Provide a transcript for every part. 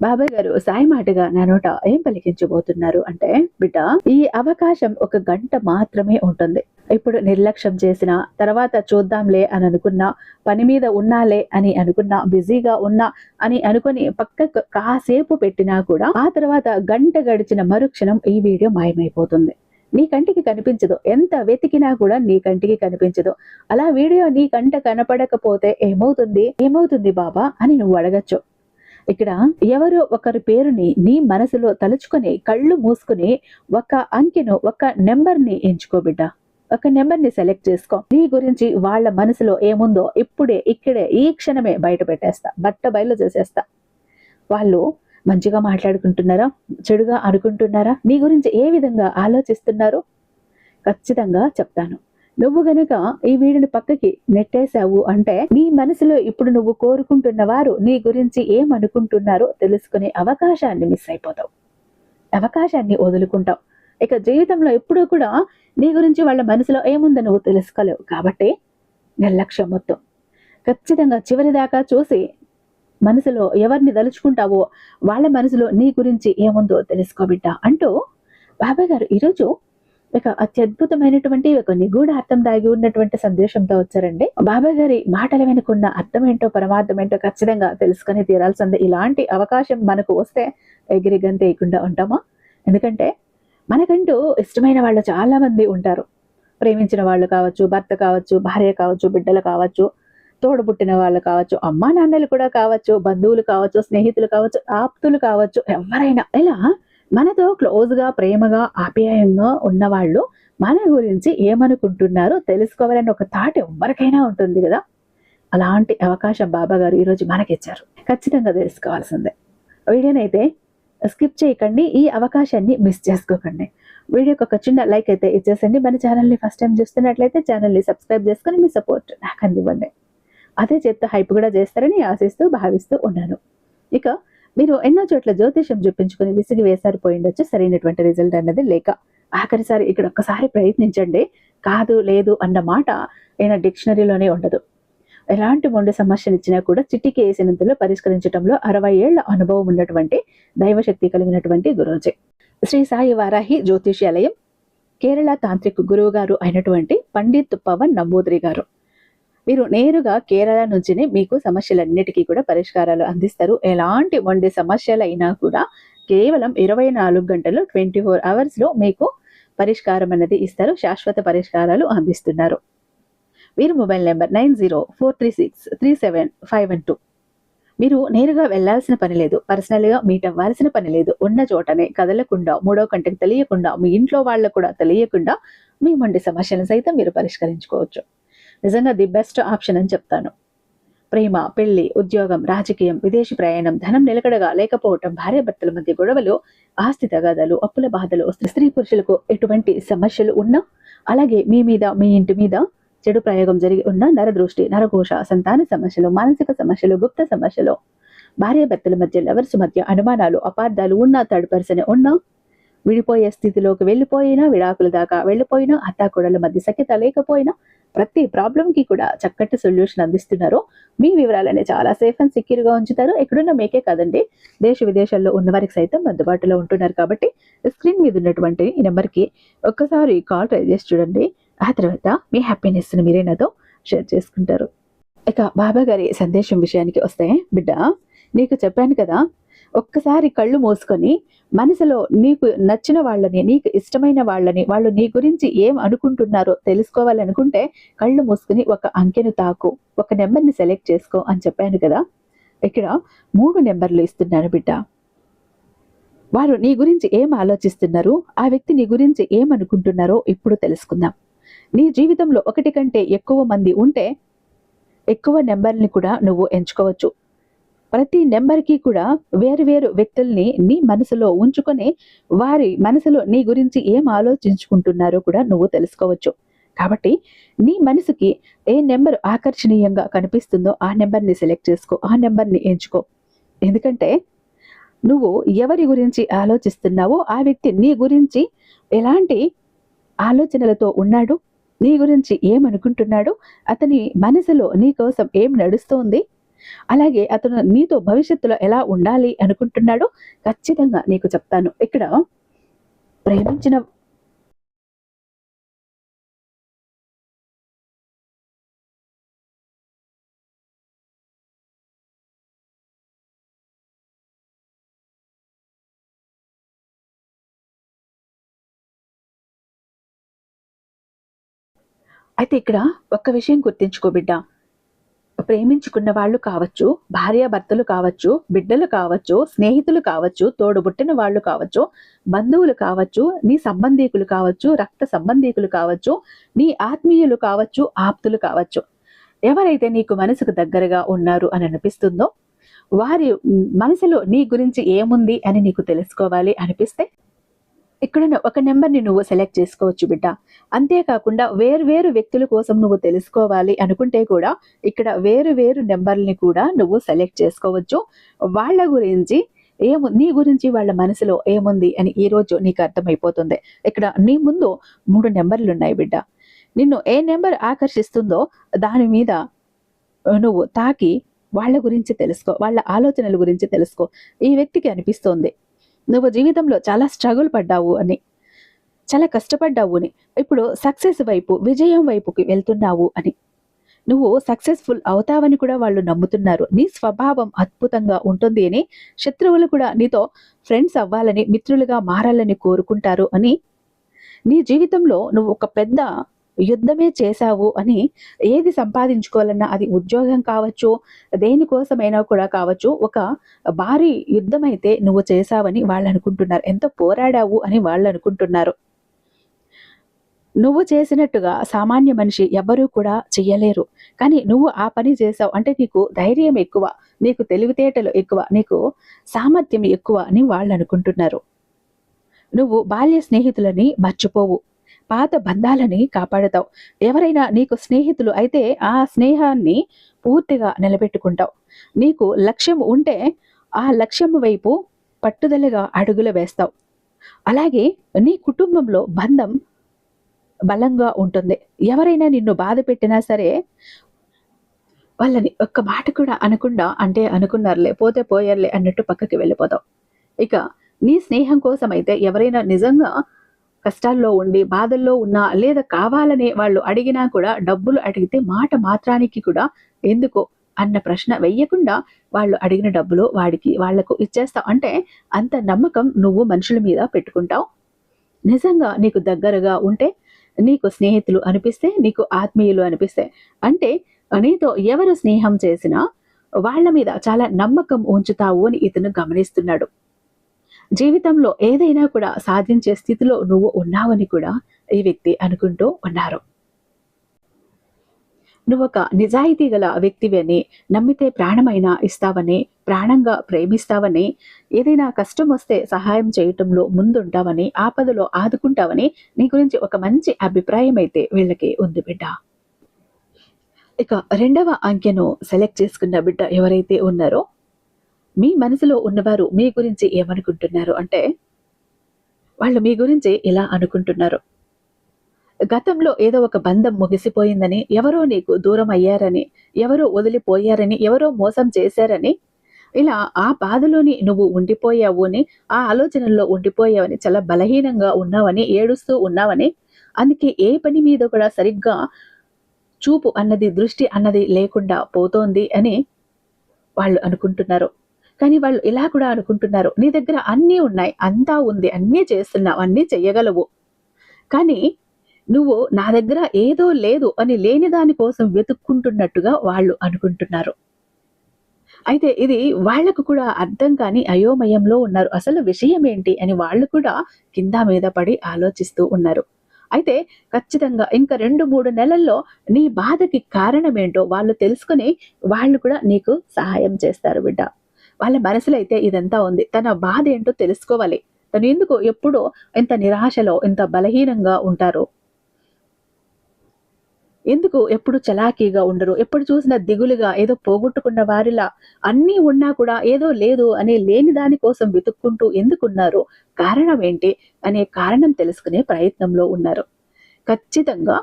బాబాయ్ గారు సాయి మాటగా నా నోట ఏం పలికించబోతున్నారు అంటే బిడ్డ ఈ అవకాశం ఒక గంట మాత్రమే ఉంటుంది. ఇప్పుడు నిర్లక్ష్యం చేసిన తర్వాత చూద్దాంలే అని అనుకున్నా పని మీద ఉన్నాలే అని అనుకున్నా బిజీగా ఉన్నా అని అనుకుని పక్క కాసేపు పెట్టినా కూడా ఆ తర్వాత గంట గడిచిన మరుక్షణం ఈ వీడియో మాయమైపోతుంది. నీ కంటికి కనిపించదు. ఎంత వెతికినా కూడా నీ కంటికి కనిపించదు. అలా వీడియో నీ కంట కనపడకపోతే ఏమవుతుంది? ఏమవుతుంది బాబా? అని నువ్వు అడగచ్చు. ఇక్కడ ఎవరో ఒకరి పేరుని నీ మనసులో తలుచుకొని కళ్ళు మూసుకుని ఒక అంకెను ఒక నెంబర్ని ఎంచుకోబిడ్డ ఎంచుకో బిడ్డ. ఒక నెంబర్ని సెలెక్ట్ చేసుకో. నీ గురించి వాళ్ళ మనసులో ఏముందో ఇప్పుడే ఇక్కడే ఈ క్షణమే బయట పెట్టేస్తా. బట్ట బయలు చేసేస్తా. వాళ్ళు మంచిగా మాట్లాడుకుంటున్నారా? చెడుగా అనుకుంటున్నారా? నీ గురించి ఏ విధంగా ఆలోచిస్తున్నారు ఖచ్చితంగా చెప్తాను. నువ్వు గనక ఈ వీడిని పక్కకి నెట్టేశావు అంటే నీ మనసులో ఇప్పుడు నువ్వు కోరుకుంటున్న వారు నీ గురించి ఏమనుకుంటున్నారో తెలుసుకునే అవకాశాన్ని మిస్ అయిపోతావు. అవకాశాన్ని వదులుకుంటావు. ఇక జీవితంలో ఎప్పుడూ కూడా నీ గురించి వాళ్ళ మనసులో ఏముందో నువ్వు తెలుసుకోలేవు కాబట్టి నిర్లక్ష్యం మొత్తం. ఖచ్చితంగా చివరి దాకా చూసి మనసులో ఎవరిని దలుచుకుంటావో వాళ్ళ మనసులో నీ గురించి ఏముందో తెలుసుకోబిడ్డా అంటూ బాబాయ్ గారు ఈరోజు ఇక అత్యద్భుతమైనటువంటి ఒక నిగూఢ అర్థం దాగి ఉన్నటువంటి సందేశంతో వచ్చారండి. బాబా గారి మాటల వెనుకున్న అర్థం ఏంటో పరమార్థం ఏంటో ఖచ్చితంగా తెలుసుకుని తీరాల్సిందే. ఇలాంటి అవకాశం మనకు వస్తే ఎగిరి గంతేయకుండా ఉంటామా? ఎందుకంటే మనకంటూ ఇష్టమైన వాళ్ళు చాలా మంది ఉంటారు. ప్రేమించిన వాళ్ళు కావచ్చు భర్త కావచ్చు భార్య కావచ్చు బిడ్డలు కావచ్చు తోడు పుట్టిన వాళ్ళు కావచ్చు అమ్మా నాన్నలు కూడా కావచ్చు బంధువులు కావచ్చు స్నేహితులు కావచ్చు ఆప్తులు కావచ్చు ఎవరైనా. ఇలా మనతో క్లోజ్గా ప్రేమగా ఆప్యాయంగా ఉన్నవాళ్ళు మన గురించి ఏమనుకుంటున్నారో తెలుసుకోవాలని ఒక థాట్ ఎవరికైనా ఉంటుంది కదా. అలాంటి అవకాశం బాబా గారు ఈరోజు మనకిచ్చారు. ఖచ్చితంగా తెలుసుకోవాల్సిందే. వీడియోనైతే స్కిప్ చేయకండి ఈ అవకాశాన్ని మిస్ చేసుకోకండి. వీడియోకి ఒక చిన్న లైక్ అయితే ఇచ్చేసండి. మన ఛానల్ని ఫస్ట్ టైం చూస్తున్నట్లయితే ఛానల్ని సబ్స్క్రైబ్ చేసుకుని మీ సపోర్ట్ నాకు అందివ్వండి అదే చేత్తో హైప్ కూడా చేస్తారని ఆశిస్తూ భావిస్తూ ఉన్నాను. ఇక మీరు ఎన్నో చోట్ల జ్యోతిషం చూపించుకుని విసిగి వేసారి పోయిండొచ్చు సరైనటువంటి రిజల్ట్ అన్నది లేక. ఆఖరిసారి ఇక్కడ ఒక్కసారి ప్రయత్నించండి. కాదు లేదు అన్న మాట అయినా డిక్షనరీలోనే ఉండదు. ఎలాంటి మొండి సమస్యలు ఇచ్చినా కూడా చిట్టికి వేసినంతలో పరిష్కరించడంలో అరవై ఏళ్ళ అనుభవం ఉన్నటువంటి దైవశక్తి కలిగినటువంటి గురూజీ. శ్రీ సాయి వారాహి జ్యోతిష్యాలయం కేరళ తాంత్రిక గురువు గారు అయినటువంటి పండిత్ పవన్ నంబూద్రి గారు. వీరు నేరుగా కేరళ నుంచినే మీకు సమస్యలన్నిటికీ కూడా పరిష్కారాలు అందిస్తారు. ఎలాంటి వండే సమస్యలైనా కూడా కేవలం ఇరవై నాలుగు గంటలు ట్వంటీ ఫోర్ అవర్స్లో మీకు పరిష్కారం అనేది ఇస్తారు. శాశ్వత పరిష్కారాలు అందిస్తున్నారు. మీరు mobile number nine zero four three six three seven five one two. మీరు నేరుగా వెళ్ళాల్సిన పని లేదు. పర్సనల్గా మీట్ అవ్వాల్సిన పని లేదు. ఉన్న చోటనే కదలకుండా మూడో కంటకి తెలియకుండా మీ ఇంట్లో వాళ్ళకు కూడా తెలియకుండా మీ మండి సమస్యలను సైతం మీరు పరిష్కరించుకోవచ్చు. నిజంగా ది బెస్ట్ ఆప్షన్ అని చెప్తాను. ప్రేమ పెళ్ళి ఉద్యోగం రాజకీయం విదేశీ ప్రయాణం ధనం నిలకడగా లేకపోవటం భార్యాభర్తల మధ్య గొడవలు ఆస్తి తగాదాలు అప్పుల బాధలు స్త్రీ పురుషులకు ఎటువంటి సమస్యలు ఉన్నా అలాగే మీ మీద మీ ఇంటి మీద చెడు ప్రయోగం జరిగి ఉన్న నరదృష్టి నరఘోష సంతాన సమస్యలు మానసిక సమస్యలు గుప్త సమస్యలు భార్యాభర్తల మధ్య లవర్స్ మధ్య అనుమానాలు అపార్థాలు ఉన్న థర్డ్ పర్సన్ ఉన్నా విడిపోయే స్థితిలోకి వెళ్ళిపోయినా విడాకుల దాకా వెళ్ళిపోయినా అత్తాకోడల మధ్య సఖ్యత లేకపోయినా ప్రతి ప్రాబ్లంకి కూడా చక్కటి సొల్యూషన్ అందిస్తున్నారు. మీ వివరాలనే చాలా సేఫ్ అండ్ సెక్యూర్గా ఉంచుతారు. ఎక్కడున్న మీకే కాదండి. దేశ విదేశాల్లో ఉన్న వారికి సైతం అందుబాటులో ఉంటున్నారు కాబట్టి స్క్రీన్ మీద ఉన్నటువంటి ఈ నెంబర్కి ఒక్కసారి కాల్ ట్రై చేసి చూడండి. ఆ తర్వాత మీ హ్యాపీనెస్ని మీరే నాతో షేర్ చేసుకుంటారు. ఇక బాబా గారి సందేశం విషయానికి వస్తే బిడ్డ నీకు చెప్పాను కదా ఒక్కసారి కళ్ళు మూసుకొని మనసులో నీకు నచ్చిన వాళ్ళని నీకు ఇష్టమైన వాళ్ళని వాళ్ళు నీ గురించి ఏం అనుకుంటున్నారో తెలుసుకోవాలనుకుంటే కళ్ళు మూసుకుని ఒక అంకెను తాకు ఒక నెంబర్ని సెలెక్ట్ చేసుకో అని చెప్పాను కదా. ఇక్కడ మూడు నెంబర్లు ఇస్తున్నాను బిడ్డ. వారు నీ గురించి ఏం ఆలోచిస్తున్నారు? ఆ వ్యక్తి నీ గురించి ఏమనుకుంటున్నారో ఇప్పుడు తెలుసుకుందాం. నీ జీవితంలో ఒకటి కంటే ఎక్కువ మంది ఉంటే ఎక్కువ నెంబర్ని కూడా నువ్వు ఎంచుకోవచ్చు. ప్రతి నెంబర్కి కూడా వేరు వేరు వ్యక్తుల్ని నీ మనసులో ఉంచుకొని వారి మనసులో నీ గురించి ఏం ఆలోచించుకుంటున్నారో కూడా నువ్వు తెలుసుకోవచ్చు. కాబట్టి నీ మనసుకి ఏ నెంబర్ ఆకర్షణీయంగా కనిపిస్తుందో ఆ నెంబర్ని సెలెక్ట్ చేసుకో ఆ నెంబర్ని ఎంచుకో. ఎందుకంటే నువ్వు ఎవరి గురించి ఆలోచిస్తున్నావో ఆ వ్యక్తి నీ గురించి ఎలాంటి ఆలోచనలతో ఉన్నాడు నీ గురించి ఏమనుకుంటున్నాడు అతని మనసులో నీ కోసం ఏం నడుస్తోంది అలాగే అతను నీతో భవిష్యత్తులో ఎలా ఉండాలి అనుకుంటున్నాడో ఖచ్చితంగా నీకు చెప్తాను. ఇక్కడ ప్రేమించిన అయితే ఇక్కడ ఒక్క విషయం గుర్తించుకో బిడ్డ. ప్రేమించుకున్న వాళ్ళు కావచ్చు భార్యాభర్తలు కావచ్చు బిడ్డలు కావచ్చు స్నేహితులు కావచ్చు తోడుబుట్టిన వాళ్ళు కావచ్చు బంధువులు కావచ్చు నీ సంబంధీకులు కావచ్చు రక్త సంబంధీకులు కావచ్చు నీ ఆత్మీయులు కావచ్చు ఆప్తులు కావచ్చు. ఎవరైతే నీకు మనసుకు దగ్గరగా ఉన్నారు అని అనిపిస్తుందో వారి మనసులో నీ గురించి ఏముంది అని నీకు తెలుసుకోవాలి అనిపిస్తే ఇక్కడ ఒక నెంబర్ని నువ్వు సెలెక్ట్ చేసుకోవచ్చు బిడ్డ. అంతేకాకుండా వేరు వేరు వ్యక్తుల కోసం నువ్వు తెలుసుకోవాలి అనుకుంటే కూడా ఇక్కడ వేరు వేరు నెంబర్ని కూడా నువ్వు సెలెక్ట్ చేసుకోవచ్చు. వాళ్ళ గురించి ఏము నీ గురించి వాళ్ళ మనసులో ఏముంది అని ఈ రోజు నీకు అర్థమైపోతుంది. ఇక్కడ నీ ముందు మూడు నెంబర్లు ఉన్నాయి బిడ్డ. నిన్ను ఏ నెంబర్ ఆకర్షిస్తుందో దాని మీద నువ్వు తాకి వాళ్ళ గురించి తెలుసుకో వాళ్ళ ఆలోచనల గురించి తెలుసుకో. ఈ వ్యక్తికి అనిపిస్తోంది నువ్వు జీవితంలో చాలా స్ట్రగుల్ పడ్డావు అని చాలా కష్టపడ్డావు అని ఇప్పుడు సక్సెస్ వైపు విజయం వైపుకి వెళ్తున్నావు అని. నువ్వు సక్సెస్ఫుల్ అవుతావని కూడా వాళ్ళు నమ్ముతున్నారు. నీ స్వభావం అద్భుతంగా ఉంటుంది అని శత్రువులు కూడా నీతో ఫ్రెండ్స్ అవ్వాలని మిత్రులుగా మారాలని కోరుకుంటారు అని. నీ జీవితంలో నువ్వు ఒక పెద్ద యుద్ధమే చేశావు అని ఏది సంపాదించుకోవాలన్నా అది ఉద్యోగం కావచ్చు దేనికోసమైనా కూడా కావచ్చు. ఒక భారీ యుద్ధం అయితే నువ్వు చేశావని వాళ్ళు అనుకుంటున్నారు. ఎంతో పోరాడావు అని వాళ్ళు అనుకుంటున్నారు. నువ్వు చేసినట్టుగా సామాన్య మనిషి ఎవరూ కూడా చెయ్యలేరు. కానీ నువ్వు ఆ పని చేసావు అంటే నీకు ధైర్యం ఎక్కువ నీకు తెలివితేటలు ఎక్కువ నీకు సామర్థ్యం ఎక్కువ అని వాళ్ళు అనుకుంటున్నారు. నువ్వు బాల్య స్నేహితులని మర్చిపోవు. పాత బంధాలని కాపాడుతావు. ఎవరైనా నీకు స్నేహితులు అయితే ఆ స్నేహాన్ని పూర్తిగా నిలబెట్టుకుంటావు. నీకు లక్ష్యం ఉంటే ఆ లక్ష్యం వైపు పట్టుదలగా అడుగులు వేస్తావు. అలాగే నీ కుటుంబంలో బంధం బలంగా ఉంటుంది. ఎవరైనా నిన్ను బాధ పెట్టినా సరే వాళ్ళని ఒక్క మాట కూడా అనకుండా అంటే అనుకున్నారులే పోతే పోయారులే అన్నట్టు పక్కకి వెళ్ళిపోతావు. ఇక నీ స్నేహం కోసం అయితే ఎవరైనా నిజంగా కష్టాల్లో ఉండి బాధల్లో ఉన్నా లేదా కావాలనే వాళ్ళు అడిగినా కూడా డబ్బులు అడిగితే మాట మాత్రానికి కూడా ఎందుకో అన్న ప్రశ్న వెయ్యకుండా వాళ్ళు అడిగిన డబ్బులు వాడికి వాళ్ళకు ఇచ్చేస్తావు. అంటే అంత నమ్మకం నువ్వు మనుషుల మీద పెట్టుకుంటావు. నిజంగా నీకు దగ్గరగా ఉంటే నీకు స్నేహితులు అనిపిస్తే నీకు ఆత్మీయులు అనిపిస్తే అంటే నీతో ఎవరు స్నేహం చేసినా వాళ్ళ మీద చాలా నమ్మకం ఉంచుతావు అని ఇతను గమనిస్తున్నాడు. జీవితంలో ఏదైనా కూడా సాధించే స్థితిలో నువ్వు ఉన్నావని కూడా ఈ వ్యక్తి అనుకుంటూ ఉన్నారు. నువ్వు ఒక నిజాయితీ గల వ్యక్తివని నమ్మితే ప్రాణమైనా ఇస్తావని ప్రాణంగా ప్రేమిస్తావని ఏదైనా కష్టం వస్తే సహాయం చేయటంలో ముందుంటావని ఆపదలో ఆదుకుంటావని నీ గురించి ఒక మంచి అభిప్రాయం అయితే వీళ్ళకి ఉంది బిడ్డ. ఇక రెండవ అంకెను సెలెక్ట్ చేసుకున్న బిడ్డ ఎవరైతే ఉన్నారో మీ మనసులో ఉన్నవారు మీ గురించి ఏమనుకుంటున్నారు? అంటే వాళ్ళు మీ గురించి ఇలా అనుకుంటున్నారు. గతంలో ఏదో ఒక బంధం ముగిసిపోయిందని ఎవరో నీకు దూరం అయ్యారని ఎవరో వదిలిపోయారని ఎవరో మోసం చేశారని ఇలా ఆ బాధలోని నువ్వు ఉండిపోయావు అని ఆ ఆలోచనల్లో ఉండిపోయావని చాలా బలహీనంగా ఉన్నావని ఏడుస్తూ ఉన్నావని అందుకే ఏ పని మీద కూడా సరిగ్గా చూపు అన్నది దృష్టి అన్నది లేకుండా పోతోంది అని వాళ్ళు అనుకుంటున్నారు. కానీ వాళ్ళు ఇలా కూడా అనుకుంటున్నారు. నీ దగ్గర అన్నీ ఉన్నాయి. అంతా ఉంది. అన్నీ చేస్తున్నావు. అన్నీ చెయ్యగలవు. కానీ నువ్వు నా దగ్గర ఏదో లేదు అని లేని దాని కోసం వెతుక్కుంటున్నట్టుగా వాళ్ళు అనుకుంటున్నారు. అయితే ఇది వాళ్ళకు కూడా అర్థం కాని అయోమయంలో ఉన్నారు. అసలు విషయం ఏంటి అని వాళ్ళు కూడా కింద మీద పడి ఆలోచిస్తూ ఉన్నారు. అయితే ఖచ్చితంగా ఇంకా రెండు మూడు నెలల్లో నీ బాధకి కారణమేంటో వాళ్ళు తెలుసుకుని వాళ్ళు కూడా నీకు సహాయం చేస్తారు బిడ్డ. వాళ్ళ మనసులో అయితే ఇదంతా ఉంది. తన బాధ ఏంటో తెలుసుకోవాలి. తను ఎందుకు ఎప్పుడో ఇంత నిరాశలో ఇంత బలహీనంగా ఉంటారు? ఎందుకు ఎప్పుడు చలాకీగా ఉండరు? ఎప్పుడు చూసినా దిగులుగా ఏదో పోగొట్టుకున్న వారిలా అన్నీ ఉన్నా కూడా ఏదో లేదు అనే లేని దాని కోసం వెతుక్కుంటూ ఎందుకున్నారు? కారణం ఏంటి? అనే కారణం తెలుసుకునే ప్రయత్నంలో ఉన్నారు. ఖచ్చితంగా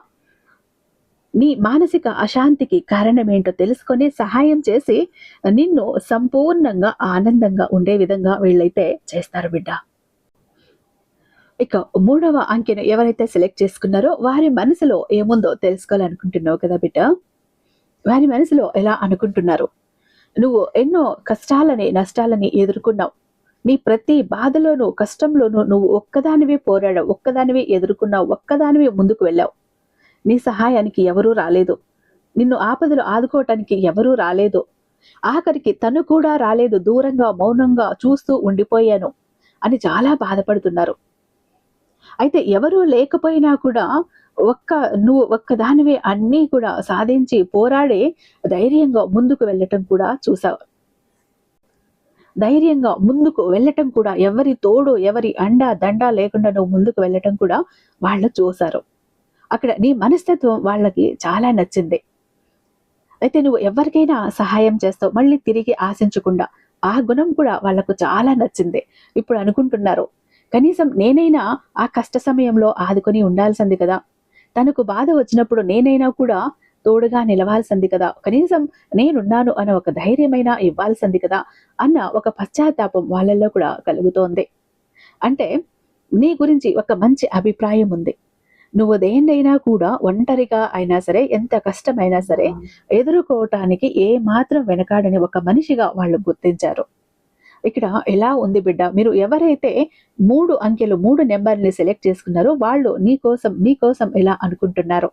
నీ మానసిక అశాంతికి కారణమేంటో తెలుసుకొని సహాయం చేసి నిన్ను సంపూర్ణంగా ఆనందంగా ఉండే విధంగా వీళ్ళైతే చేస్తారు బిడ్డ. ఇక మూడవ అంకెను ఎవరైతే సెలెక్ట్ చేసుకున్నారో వారి మనసులో ఏముందో తెలుసుకోవాలనుకుంటున్నావు కదా బిడ్డ? వారి మనసులో ఎలా అనుకుంటున్నారు? నువ్వు ఎన్నో కష్టాలని నష్టాలని ఎదుర్కొన్నావు. నీ ప్రతి బాధలోనూ కష్టంలోనూ నువ్వు ఒక్కదానివే పోరాడావు ఒక్కదానివే ఎదుర్కొన్నావు ఒక్కదానివే ముందుకు వెళ్ళావు. నీ సహాయానికి ఎవరూ రాలేదు. నిన్ను ఆపదలు ఆదుకోవటానికి ఎవరూ రాలేదు. ఆఖరికి తను కూడా రాలేదు. దూరంగా మౌనంగా చూస్తూ ఉండిపోయాను అని చాలా బాధపడుతున్నారు. అయితే ఎవరూ లేకపోయినా కూడా ఒక్క నువ్వు ఒక్కదానివే అన్నీ కూడా సాధించి పోరాడి ధైర్యంగా ముందుకు వెళ్ళటం కూడా చూసావు. ధైర్యంగా ముందుకు వెళ్ళటం కూడా ఎవరి తోడు ఎవరి అండ దండ లేకుండా నువ్వు ముందుకు వెళ్ళటం కూడా వాళ్ళు చూశారు. అక్కడ నీ మనస్తత్వం వాళ్ళకి చాలా నచ్చింది. అయితే నువ్వు ఎవరికైనా సహాయం చేస్తావు మళ్ళీ తిరిగి ఆశించకుండా. ఆ గుణం కూడా వాళ్ళకు చాలా నచ్చింది. ఇప్పుడు అనుకుంటున్నారు. కనీసం నేనైనా ఆ కష్ట సమయంలో ఆదుకొని ఉండాల్సింది కదా. తనకు బాధ వచ్చినప్పుడు నేనైనా కూడా తోడుగా నిలవాల్సింది కదా. కనీసం నేనున్నాను అన్న ఒక ధైర్యమైనా ఇవ్వాల్సింది కదా అన్న ఒక పశ్చాత్తాపం వాళ్ళల్లో కూడా కలుగుతోంది. అంటే నీ గురించి ఒక మంచి అభిప్రాయం ఉంది. నువ్వు దేన్నైనా కూడా ఒంటరిగా అయినా సరే ఎంత కష్టమైనా సరే ఎదుర్కోవటానికి ఏ మాత్రం వెనకాడని ఒక మనిషిగా వాళ్ళు గుర్తించారు. ఇక్కడ ఎలా ఉంది బిడ్డ? మీరు ఎవరైతే మూడు అంకెలు మూడు నెంబర్ని సెలెక్ట్ చేసుకున్నారో వాళ్ళు నీ కోసం మీ కోసం ఎలా అనుకుంటున్నారో?